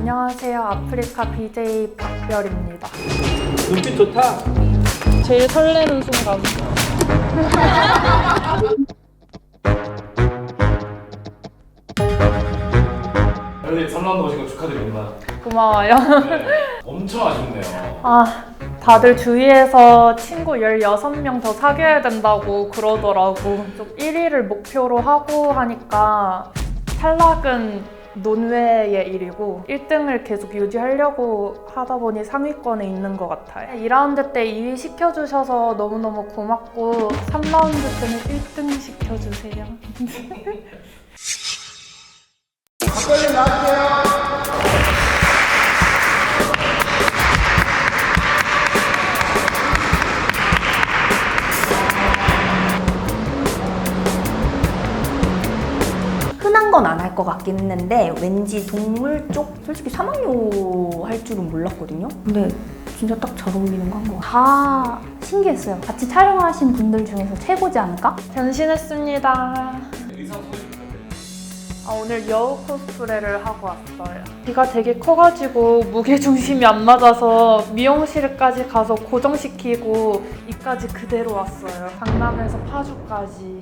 안녕하세요. 아프리카 BJ 박별입니다. 눈빛 좋다. 제일 설레는 순간. 여기 3라운드 오신 거 축하드립니다. 고마워요. 네. 엄청 아쉽네요. 아, 다들 주위에서 친구 16명 더 사귀어야 된다고 그러더라고. 좀 1위를 목표로 하고 하니까 탈락은 논외의 일이고 1등을 계속 유지하려고 하다 보니 상위권에 있는 것 같아요. 2라운드 때 2위 시켜주셔서 너무너무 고맙고 3라운드 때는 1등 시켜주세요. 흔한 건안 할 것 같긴 했는데 왠지 동물 쪽 솔직히 사막요 할 줄은 몰랐거든요. 근데 진짜 딱 잘 어울리는 거한것 같아요. 다 신기했어요. 같이 촬영하신 분들 중에서 최고지 않을까? 변신했습니다. 아, 오늘 여우 코스프레를 하고 왔어요. 귀가 되게 커가지고 무게 중심이 안 맞아서 미용실까지 가서 고정시키고 이까지 그대로 왔어요. 강남에서 파주까지.